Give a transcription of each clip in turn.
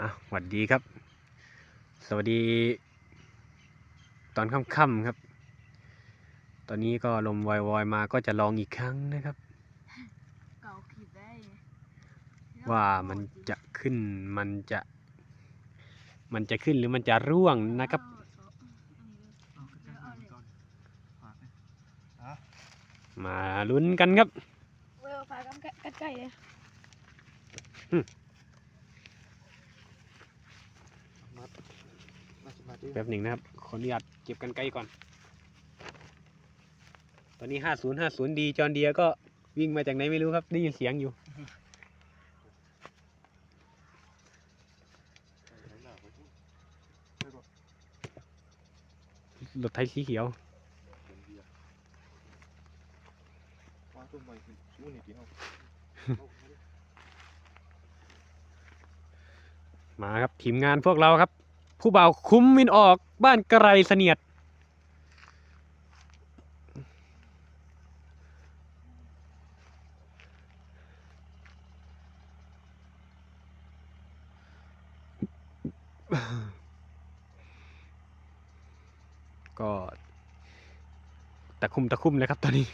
อะสวัสดีครับ สวัสดี ตอนค่ำๆครับ ตอนนี้ก็ลมวอยๆมาก็จะลองอีกครั้งนะครับเก่าผิดได้ว่ามันจะขึ้นมันจะ มันจะขึ้นหรือมันจะร่วงนะครับเอากระจายหน่อยก่อนฝากนะมาลุ้นกันครับ เวลฟ้ากันใกล้ๆเลย มัดมาสิมาดิ แป๊บหนึ่งนะครับ ขออนุญาตเก็บกันไกลก่อน ตอนนี้50 50ดีจอนเดียก็วิ่งมาจากไหนไม่รู้ครับ ได้ยินเสียงอยู่ รถไทยสีเขียววางต้นไม้สิอู้นี่กี่ห้องมาครับ ทีมงานพวกเราครับ ผู้บ่าวคุ้มวินออกบ้านไกรเสนียด ก็ตะคุ่มตะคุ่มเลยครับตอนนี้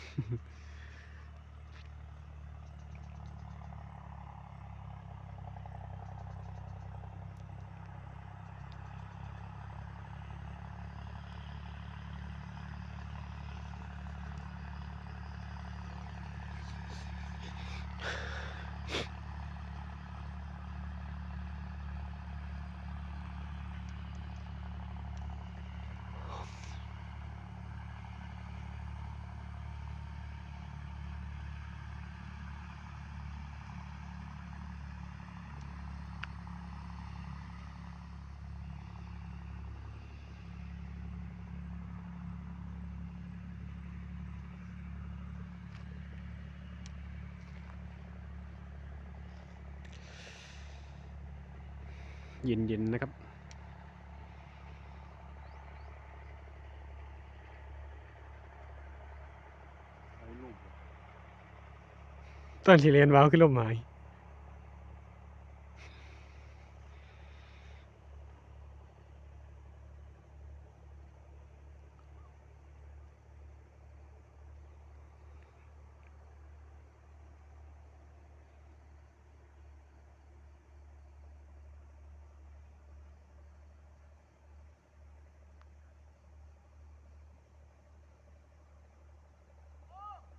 เย็นๆนะครับไอ้ลูกตอนที่เรียนว้าวขึ้นลมไม้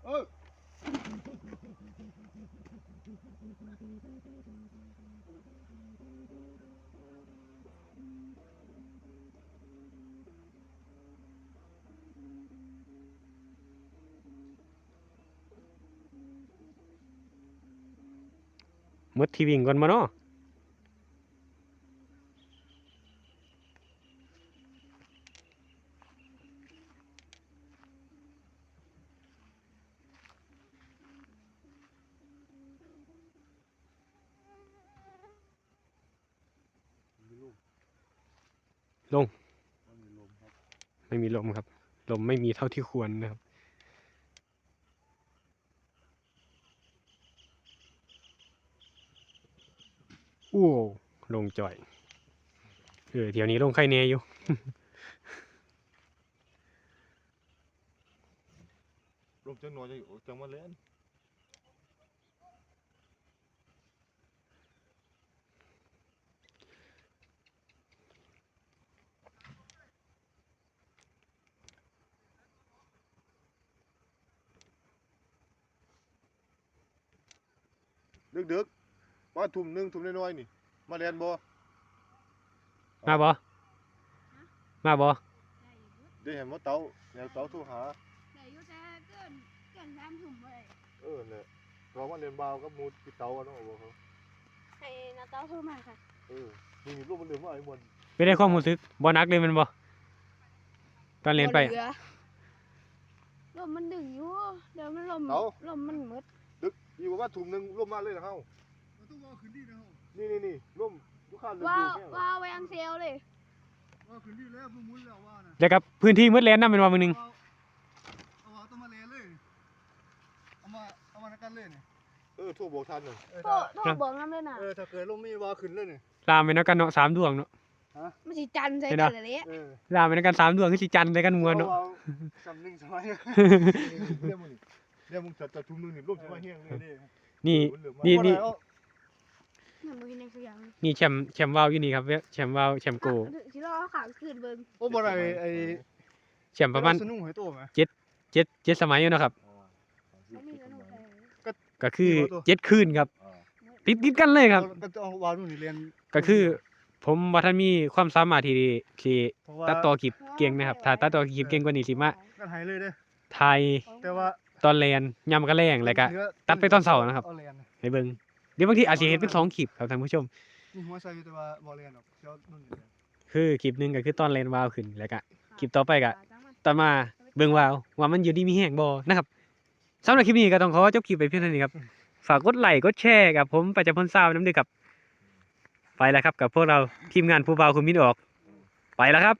เออ มดที่วิ่งก่อนมาเนาะมีลูกลงมันมีลมครับไม่มีลมครับ ลมไม่มีเท่าที่ควรนะครับ อ้ลงจ่อยเออเดี๋ยวนี้ลงไข่เนยอยู่ลมจังหน่อยจะจังมาเล่นดึกดึกๆ ว่าทุ่มหนึ่งทุ่มน้อยๆนี่ มาเรียนบ่มาบอมาบอได้อยู่ได้เห็นว่าเตาแนวเตาโทรหา ได้อยู่แต่เกินเกินสามถุงเลยเออเนี่ยเรามาเรียนบาวกับหมูที่เตาอะเนาะบอกเขาให้นาเต้าโทรมาค่ะเออนี่นี่รูปมันเรียนว่าไอ้มวนไม่ได้ความรู้สึกบอนักเลยแมันบอตอนเรียนไปบ่หลือลมมันดึงอยู่ เดี๋ยวมันลมลมมันมืดดึกอยู่ว่าทุ่มหนึ่งร่วมมาเลยนะเฮา ต้องว่าขึ้นดีนะเฮานี่นี่นี่ร่วมลูกค้าเลือกว้าดูวแค่ว้าวไว้อังเซลเลยว่าขึ้นดีแล้วบ่มุนแล้วว่านะแล้วกับพื้นที่มืดแลนนั่นเป็นวันมือหนึ่งเอาเอาว่าต้องมาเลเลยเอามาเอามานักกันเลยเนี่ยเออโทรบอกทันน่ะเออโทรโทรบอกน้ำเลยน่ะเออถ้าเกิดลมมีว่าขึ้นเลยนี่ลามไปนักกันเนาะสามดวงเนาะ มันสิจันทร์ใส่เห็นกัปะนเลยเนี่ยเออลามไปนักกันสามดวงคือสิจันทร์ใส่กันมวนเนาะ อสำหนึ่งสมัยเรียกมึงนี่เรียกมึงจัดจัดทุ่มหนึงนี่ร่มสิมาแห้งเลยนี่ นี่เหลือมา นี่นี่มันบ่เห็นในสักอย่างเลยนี่แชมป์แชมป์ว่าวอยู่นี่ครับแชมป์ว่าวแชมป์โกสิรอเอาขางคืนเบิ่งโอ้บ่ได้ไอ้แชมป์ประมาณสนุกให้โตไหม เจ็ดเจ็ดสมัยอยู่เนาะครับบ่มีแล้วหนูไปก็คือกี่ตัว เจ็ดคืนครับอ่าติดติดกันเลยครับ ก็จะเอาวารุ่นนี่เรียนก็คือ ผมบ่ทันมีความสามารถที่ที่เพราะว่าตัดต่อคลิปเก่งนะครับถ้าตัดต่อคลิปเก่งกว่านี้สิมากันหายเลยเด้อถ่ายแต่ว่าตอนแลนยามกะแรงแล้วก็เหลือตัดไปตอนเสาร์นะครับ เอาเรียนให้เบิ่งเดี๋ยวบางทีอาจสิเฮ็ดเป็นสองคลิปครับท่านผู้ชม มีหัวใส่อยู่แต่ว่าบ่เรียนหรอกเดี๋ยวนุ่นนี่เรียนคือคลิปหนึงก็คือตอนแลนวาวขึ้นแล้วก็ คลิปต่อไปก็ต่อมาเบิ่งวาวว่ามันอยู่ดีมีแห้งบ่นะครับสำหรับคลิปนี้ก็ต้องขอจบคลิปไปเพียงเท่านี้ครับ ฝากกดไลค์กดแชร์กับผมปัจจพลซาวน้ำด้วยครับ ไปแล้วครับกับพวกเราทีมงานผู้เบาคุณมินออก ไปแล้วครับ